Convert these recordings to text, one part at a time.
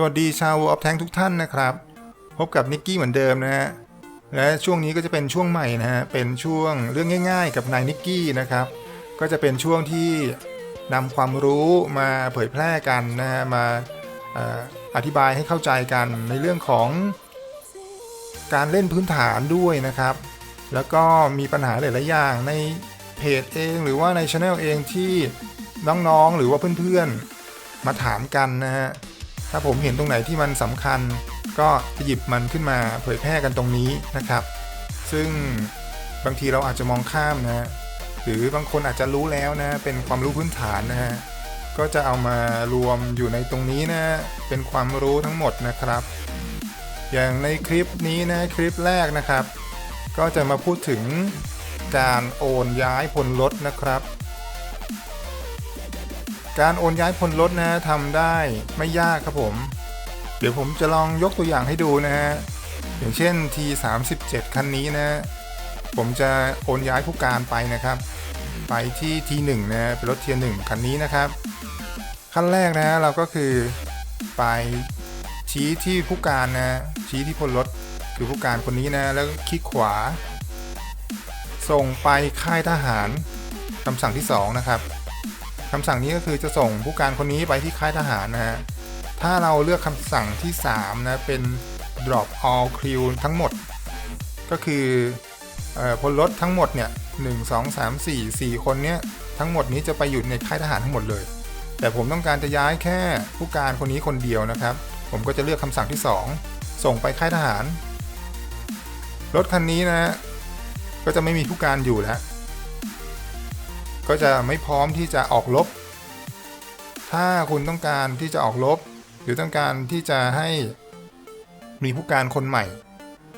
สวัสดีชาว World of Tank ทุกท่านนะครับ พบกับนิกกี้เหมือนเดิมนะฮะ และช่วงนี้ก็จะเป็นช่วงใหม่นะฮะ เป็นช่วงเรื่องง่าย ๆ กับนายนิกกี้นะครับ ก็จะเป็นช่วงที่นำความรู้มาเผยแพร่กันนะฮะ มาเอ่ออธิบายให้เข้าใจกันในเรื่องของการเล่นพื้นฐานด้วยนะครับ แล้วก็มีปัญหาหลายๆอย่างในเพจเองหรือว่าในช anel เองที่น้องๆหรือว่าเพื่อนๆมาถามกันนะฮะ ถ้าผมเห็นตรงไหนที่มันสำคัญ ก็จะหยิบมันขึ้นมาเผยแพร่กันตรงนี้นะครับ ซึ่งบางทีเราอาจจะมองข้ามนะหรือบางคนอาจจะรู้แล้วนะ เป็นความรู้พื้นฐานนะฮะก็จะเอามารวมอยู่ในตรงนี้นะ เป็นความรู้ทั้งหมดนะครับ อย่างในคลิปนี้นะคลิปแรกนะครับ ก็จะมาพูดถึงการโอนย้ายพลรถนะครับ การโอนย้ายพลรถนะฮะทำได้ไม่ยากครับผม เดี๋ยวผมจะลองยกตัวอย่างให้ดูนะฮะอย่างเช่น T37 คันนี้นะ ผมจะโอนย้ายผู้การไปนะครับ ไปที่ T1 นะเป็นรถ T1 คันนี้นะครับ ขั้นแรกนะเราก็คือไปชี้ที่ผู้การนะชี้ที่พลรถคือผู้การคนนี้นะแล้วคลิกขวา ส่งไปค่ายทหารคำสั่งที่ 2 นะครับ คำสั่งนี้ก็คือจะส่งผู้การคนนี้ไปที่ค่ายทหารนะฮะ ถ้าเราเลือกคำสั่งที่ 3 นะ เป็น drop all crew ทั้งหมด ก็คืออพลรถทั้งหมดเนี่ย1 2 3 4 4คนเนี้ยทั้งหมดนี้จะไปอยู่ในค่ายทหารทั้งหมดเลย แต่ผมต้องการจะย้ายแค่ผู้การคนนี้คนเดียวนะครับ ผมก็จะเลือกคำสั่งที่ 2 ส่งไปค่ายทหาร รถคันนี้นะ ก็จะไม่มีผู้การอยู่แล้ว ก็จะไม่พร้อมที่จะออกรบถ้าคุณต้องการที่จะออกรบหรือต้องการที่จะให้มีผู้การคนใหม่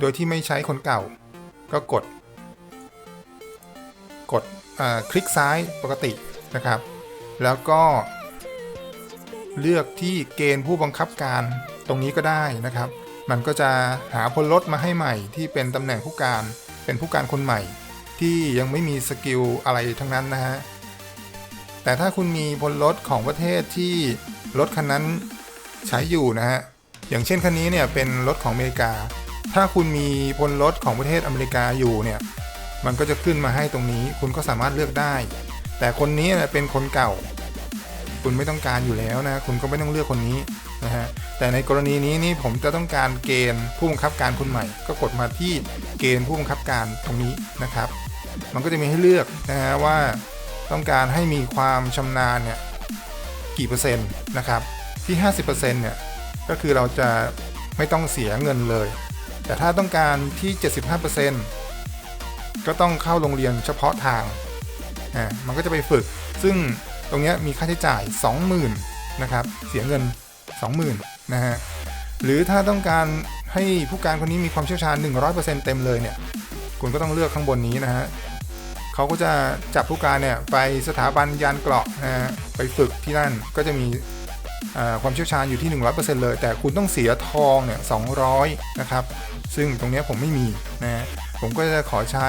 โดยที่ไม่ใช้คนเก่า ก็กด กดอ่าคลิกซ้ายปกตินะครับ แล้วก็เลือกที่เกณฑ์ผู้บังคับการตรงนี้ก็ได้นะครับ มันก็จะหาพลรถมาให้ใหม่ที่เป็นตำแหน่งผู้การเป็นผู้การคนใหม่ ที่ยังไม่มีสกิลอะไรทั้งนั้นนะฮะ แต่ถ้าคุณมีพลรถของประเทศที่รถคันนั้นใช้อยู่นะฮะ อย่างเช่นคันนี้เนี่ยเป็นรถของอเมริกา ถ้าคุณมีพลรถของประเทศอเมริกาอยู่เนี่ย มันก็จะขึ้นมาให้ตรงนี้ คุณก็สามารถเลือกได้ แต่คนนี้เนี่ยเป็นคนเก่า คุณไม่ต้องการอยู่แล้วนะ คุณก็ไม่ต้องเลือกคนนี้นะฮะ แต่ในกรณีนี้นี่ผมจะต้องการเกณฑ์ผู้บังคับการคนใหม่ ก็กดมาที่เกณฑ์ผู้บังคับการตรงนี้นะครับ มันก็จะมีให้เลือกนะฮะว่าต้องการให้มีความชำนาญเนี่ยกี่เปอร์เซ็นต์นะครับที่ 50%เนี่ยก็คือเราจะไม่ต้องเสียเงินเลย แต่ถ้าต้องการที่ 75%ก็ต้องเข้าโรงเรียนเฉพาะทางอ่ามันก็จะไปฝึก ซึ่งตรงนี้มีค่าใช้จ่าย 20,000นะครับเสียเงิน 20,000นะฮะหรือถ้าต้องการให้ผู้การคนนี้มีความเชี่ยวชาญ 100%เต็มเลยเนี่ยคุณก็ต้องเลือกข้างบนนี้นะฮะ เขาก็จะจับผู้การเนี่ยไปสถาบันยานเกราะนะฮะไปฝึกที่นั่นก็จะมีความเชี่ยวชาญอยู่ที่ 100%เลย แต่คุณต้องเสียทองเนี่ย200 นะครับ ซึ่งตรงนี้ผมไม่มีนะฮะผมก็จะขอใช้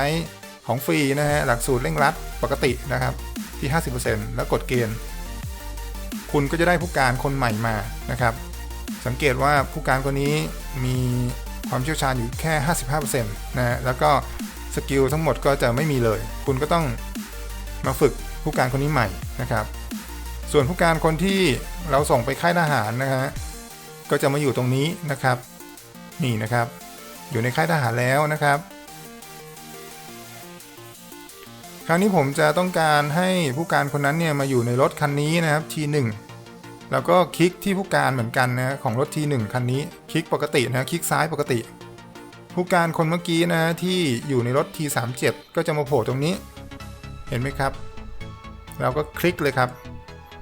ของฟรีนะฮะหลักสูตรเร่งรัดปกตินะครับที่ 50%แล้วกดเกณฑ์ คุณก็จะได้ผู้การคนใหม่มานะครับ สังเกตว่าผู้การคนนี้มีความเชี่ยวชาญอยู่แค่ 55%นะฮะแล้วก็ สกิลทั้งหมดก็จะไม่มีเลย คุณก็ต้องมาฝึกผู้การคนนี้ใหม่นะครับ ส่วนผู้การคนที่เราส่งไปค่ายทหารนะฮะก็จะมาอยู่ตรงนี้นะครับ นี่นะครับ อยู่ในค่ายทหารแล้วนะครับ คราวนี้ผมจะต้องการให้ผู้การคนนั้นเนี่ยมาอยู่ในรถคันนี้นะครับ T1 แล้วก็คลิกที่ผู้การเหมือนกันนะของรถ T1 คันนี้ คลิกปกตินะคลิกซ้ายปกติ ผู้การคนเมื่อกี้นะที่อยู่ในรถ T37 ก็จะมาโผล่ตรงนี้ เห็นไหมครับ เราก็คลิกเลยครับ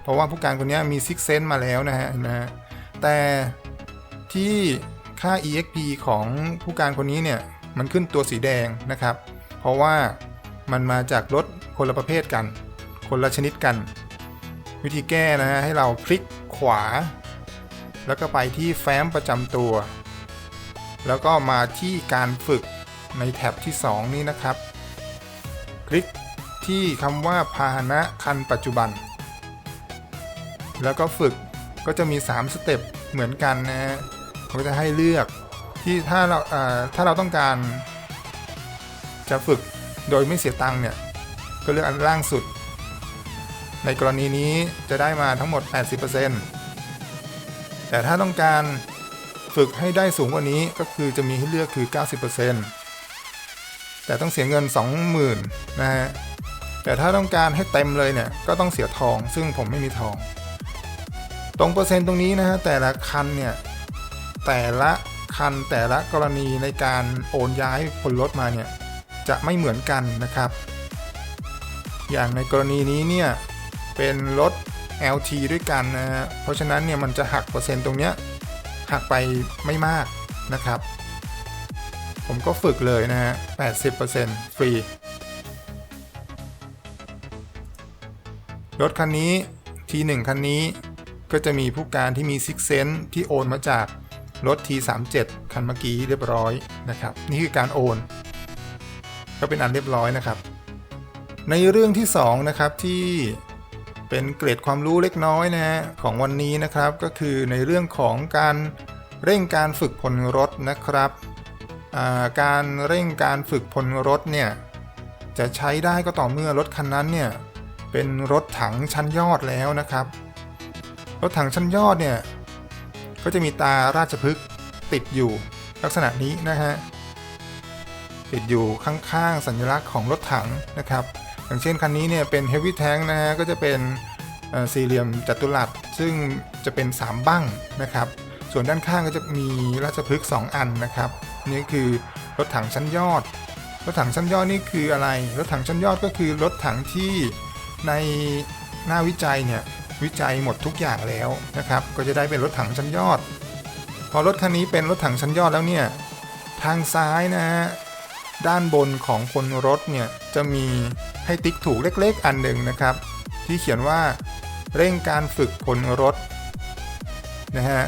เพราะว่าผู้การคนนี้มีซิกเซนมาแล้วนะฮะนไหมฮะแต่ที่ค่า exp ของผู้การคนนี้เนี่ยมันขึ้นตัวสีแดงนะครับ เพราะว่ามันมาจากรถคนละประเภทกัน คนละชนิดกัน วิธีแก้นะฮะให้เราคลิกขวา แล้วก็ไปที่แฟ้มประจำตัว แล้วก็มาที่การฝึกในแท็บที่ 2 นี้นะครับ คลิกที่คำว่าพาหนะคันปัจจุบัน แล้วก็ฝึกก็จะมี 3 สเต็ปเหมือนกันนะฮะผมก็จะให้เลือกที่ถ้าเราเถ้าเราต้องการ จะฝึกโดยไม่เสียตังค์เนี่ย ก็เลือกอันล่างสุด ในกรณีนี้จะได้มาทั้งหมด 80%แต่ถ้าต้องการ ฝึกให้ได้สูงกว่านี้ก็คือจะมีให้เลือกคือ 90%แต่ต้องเสียเงิน 20,000นะฮะแต่ถ้าต้องการให้เต็มเลยเนี่ยก็ต้องเสียทอง ซึ่งผมไม่มีทอง ตรงเปอร์เซ็นต์ตรงนี้นะฮะแต่ละคันเนี่ยแต่ละคันแต่ละกรณีในการโอนย้ายคนรถมาเนี่ยจะไม่เหมือนกันนะครับ อย่างในกรณีนี้เนี่ยเป็นรถ LT ด้วยกันนะฮะเพราะฉะนั้นเนี่ยมันจะหักเปอร์เซ็นต์ตรงเนี้ย หักไปไม่มากนะครับ ผมก็ฝึกเลยนะฮะ 80%ฟรี รถคันนี้ T1 คันนี้ก็จะมีผู้การที่มี Six Sense ที่โอนมาจากรถ T37 คันเมื่อกี้เรียบร้อยนะครับ นี่คือการโอน ก็เป็นอันเรียบร้อยนะครับ ในเรื่องที่2นะครับที่ เป็นเกร็ดความรู้เล็กน้อยนะฮะของวันนี้นะครับก็คือในเรื่องของการเร่งการฝึกพลรถนะครับการเร่งการฝึกพลรถเนี่ยจะใช้ได้ก็ต่อเมื่อรถคันนั้นเนี่ยเป็นรถถังชั้นยอดแล้วนะครับ รถถังชั้นยอดเนี่ยก็จะมีตาราชพฤกษ์ติดอยู่ลักษณะนี้นะฮะติดอยู่ข้างๆสัญลักษณ์ของรถถังนะครับ อย่างเช่นคันนี้เนี่ยเป็น Heavy Tank นะฮะก็จะเป็นสี่เหลี่ยมจัตุรัสซึ่งจะเป็น 3 บั้งนะครับ ส่วนด้านข้างก็จะมีราชพฤกษ์2อันนะครับ นี่คือรถถังชั้นยอด รถถังชั้นยอดนี่คืออะไร รถถังชั้นยอดก็คือรถถังที่ในหน้าวิจัยเนี่ยวิจัยหมดทุกอย่างแล้วนะครับ ก็จะได้เป็นรถถังชั้นยอด พอรถคันนี้เป็นรถถังชั้นยอดแล้วเนี่ยทางซ้ายนะฮะ ด้านบนของคนรถเนี่ยจะมีให้ติ๊กถูกเล็กๆ อันหนึ่งนะครับ ที่เขียนว่าเร่งการฝึกพลรถนะฮะ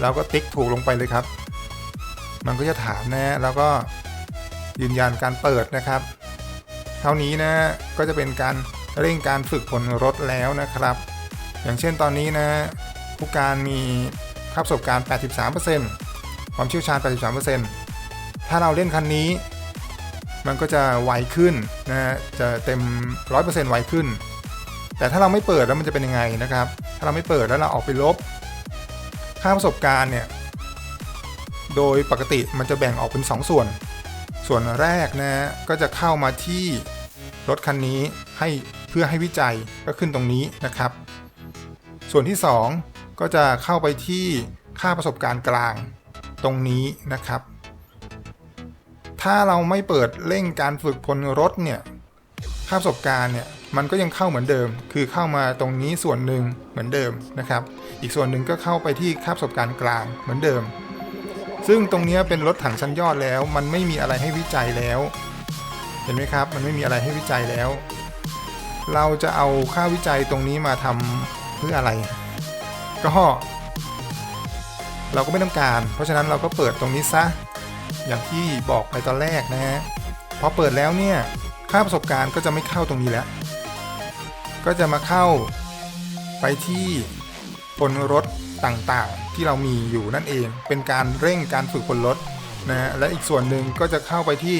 เราก็ติ๊กถูกลงไปเลยครับ มันก็จะถามนะฮะแล้วก็ยืนยันการเปิดนะครับ เท่านี้นะก็จะเป็นการเร่งการฝึกพลรถแล้วนะครับ อย่างเช่นตอนนี้นะผู้การมีค่าประสบการณ์ 83%ความเชี่ยวชาญ 83%ถ้าเราเล่นคันนี้ มันก็จะไวขึ้นนะฮะจะเต็ม 100%ไวขึ้น แต่ถ้าเราไม่เปิดแล้วมันจะเป็นยังไงนะครับ ถ้าเราไม่เปิดแล้วเราออกไปลบ ค่าประสบการณ์เนี่ย โดยปกติมันจะแบ่งออกเป็น 2 ส่วน ส่วนแรกนะฮะก็จะเข้ามาที่รถคันนี้ให้เพื่อให้วิจัยก็ขึ้นตรงนี้นะครับ ส่วนที่ 2 ก็จะเข้าไปที่ค่าประสบการณ์กลางตรงนี้นะครับ ถ้าเราไม่เปิดเร่งการฝึกพลรถเนี่ยค่าประสบการณ์เนี่ยมันก็ยังเข้าเหมือนเดิม คือเข้ามาตรงนี้ส่วนหนึ่งเหมือนเดิมนะครับ อีกส่วนหนึ่งก็เข้าไปที่ค่าประสบการณ์กลางเหมือนเดิม ซึ่งตรงนี้เป็นรถถังชั้นยอดแล้ว มันไม่มีอะไรให้วิจัยแล้ว เห็นไหมครับ มันไม่มีอะไรให้วิจัยแล้ว เราจะเอาค่าวิจัยตรงนี้มาทำเพื่ออะไร ก็เราก็ไม่ต้องการ เพราะฉะนั้นเราก็เปิดตรงนี้ซะ อย่างที่บอกไปตอนแรกนะฮะพอเปิดแล้วเนี่ยค่าประสบการณ์ก็จะไม่เข้าตรงนี้แล้ว ก็จะมาเข้าไปที่พลรถต่างๆ ที่เรามีอยู่นั่นเอง เป็นการเร่งการฝึกพลรถนะฮะและอีกส่วนหนึ่งก็จะเข้าไปที่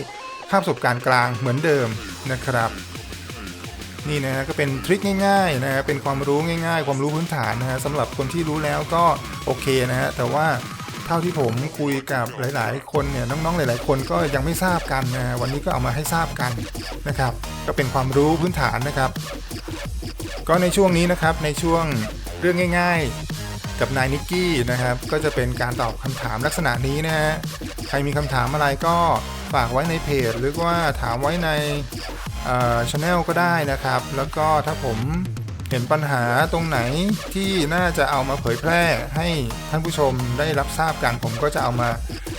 ค่าประสบการณ์กลางเหมือนเดิมนะครับนี่นะฮะก็เป็นทริคง่ายๆนะฮะเป็นความรู้ง่าย ๆ ความรู้พื้นฐานนะฮะสำหรับคนที่รู้แล้วก็โอเคนะฮะแต่ว่า เท่าที่ผมคุยกับหลาย ๆ คนเนี่ยน้อง ๆ หลาย ๆ คนก็ยังไม่ทราบกันนะวันนี้ก็เอามาให้ทราบกันนะครับ ก็เป็นความรู้พื้นฐานนะครับ ก็ในช่วงนี้นะครับในช่วงเรื่องง่าย ๆ กับนายนิกกี้นะครับ ก็จะเป็นการตอบคำถามลักษณะนี้นะฮะใครมีคำถามอะไรก็ฝากไว้ในเพจ หรือว่าถามไว้ในช anel ก็ได้นะครับ แล้วก็ถ้าผม เห็นปัญหาตรงไหนที่น่าจะเอามาเผยแพร่ให้ท่านผู้ชมได้รับทราบกัน ผมก็จะเอามา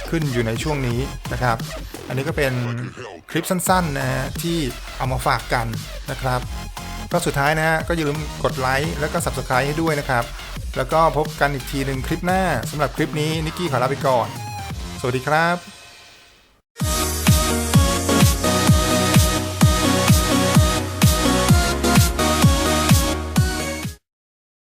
ขึ้นอยู่ในช่วงนี้นะครับ อันนี้ก็เป็นคลิปสั้นๆนะฮะที่เอามาฝากกันนะครับ ก็สุดท้ายนะฮะก็อย่าลืมกดไลค์แล้วก็ Subscribe ให้ด้วยนะครับ แล้วก็พบกันอีกทีหนึ่งคลิปหน้าสำหรับคลิปนี้นิกกี้ขอลาไปก่อน สวัสดีครับ